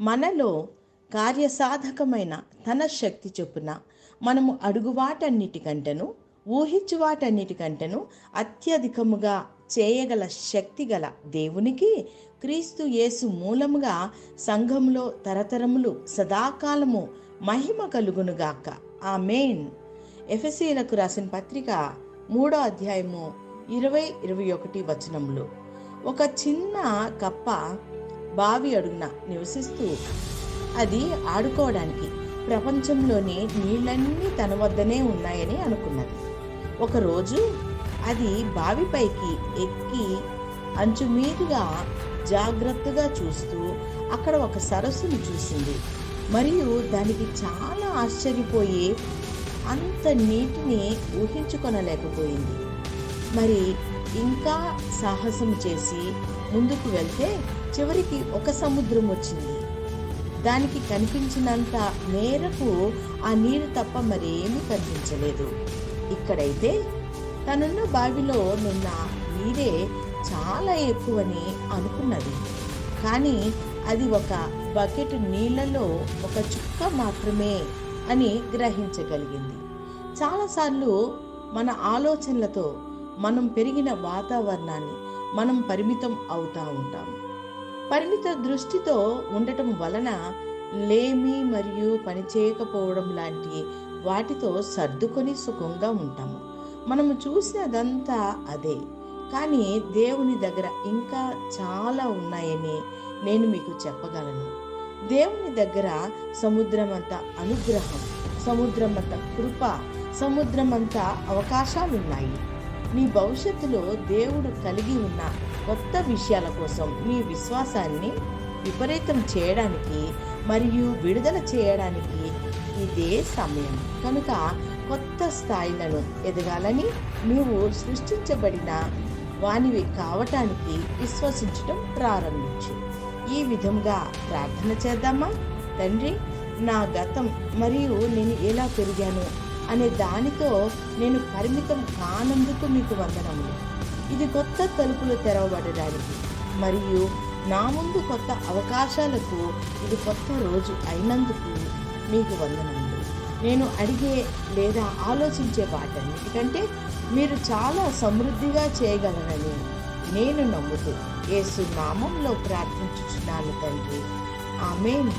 మనలో కార్యసాధకమైన తన శక్తి చొప్పున మనము అడుగువాటన్నిటికంటను ఊహించు వాటన్నిటికంటను అత్యధికముగా చేయగల శక్తి గల దేవునికి క్రీస్తు యేసు మూలముగా సంఘంలో తరతరములు సదాకాలము మహిమ కలుగునుగాక మెయిన్ ఎఫ్ఎస్సీలకు రాసిన పత్రిక మూడో అధ్యాయము ఇరవై ఇరవై ఒకటి వచనములు. ఒక చిన్న కప్ప బావి అడుగున నివసిస్తూ అది ఆడుకోవడానికి ప్రపంచంలోని నీళ్ళన్నీ తన వద్దనే ఉన్నాయని అనుకున్నది. ఒకరోజు అది బావిపైకి ఎక్కి అంచు మీదుగా జాగ్రత్తగా చూస్తూ అక్కడ ఒక సరస్సును చూసింది. మరియు దానికి చాలా ఆశ్చర్యపోయి అంత నీటిని ఊహించుకొనలేకపోయింది. మరి ఇంకా సాహసం చేసి ముందుకు వెళ్తే చివరికి ఒక సముద్రం వచ్చింది. దానికి కనిపించినంత మేరకు ఆ నీరు తప్ప మరేమీ కనిపించలేదు. ఇక్కడైతే తనున్న బావిలో నిన్న నీరే చాలా ఎక్కువని అనుకున్నది. కానీ అది ఒక బకెట్ నీళ్ళలో ఒక చుక్క మాత్రమే అని గ్రహించగలిగింది. చాలాసార్లు మన ఆలోచనలతో మనం పెరిగిన వాతావరణాన్ని మనం పరిమితం అవుతూ ఉంటాం. పరిమిత దృష్టితో ఉండటం వలన లేమి మరియు పని చేయకపోవడం లాంటి వాటితో సర్దుకొని సుఖంగా ఉంటాము. మనము చూసినదంతా అదే. కానీ దేవుని దగ్గర ఇంకా చాలా ఉన్నాయని నేను మీకు చెప్పగలను. దేవుని దగ్గర సముద్రమంత అనుగ్రహం సముద్రమంత కృప సముద్రమంత అవకాశాలు మీ భవిష్యత్తులో దేవుడు కలిగి ఉన్న కొత్త విషయాల కోసం మీ విశ్వాసాన్ని విపరీతం చేయడానికి మరియు విడుదల చేయడానికి ఇదే సమయం. కనుక కొత్త స్థాయిలను ఎదగాలని నీవు సృష్టించబడిన వానివి కావటానికి విశ్వసించటం ప్రారంభించు. ఈ విధంగా ప్రార్థన చేద్దామా? తండ్రి నా గతం మరియు నేను ఎలా పెరిగాను అనే దానితో నేను పరిమితం కానందుకు మీకు వందనములు. ఇది కొత్త తలుపులు తెరవబడడానికి మరియు నా ముందు కొత్త అవకాశాలకు ఇది కొత్త రోజు అయినందుకు మీకు వందనములు. నేను అడిగే లేదా ఆలోచించే వాటన్నిటికంటే మీరు చాలా సమృద్ధిగా చేయగలరని నేను నమ్ముతూ ఏసు నామంలో ప్రార్థించుచున్నాను తండ్రి. ఆమెన్.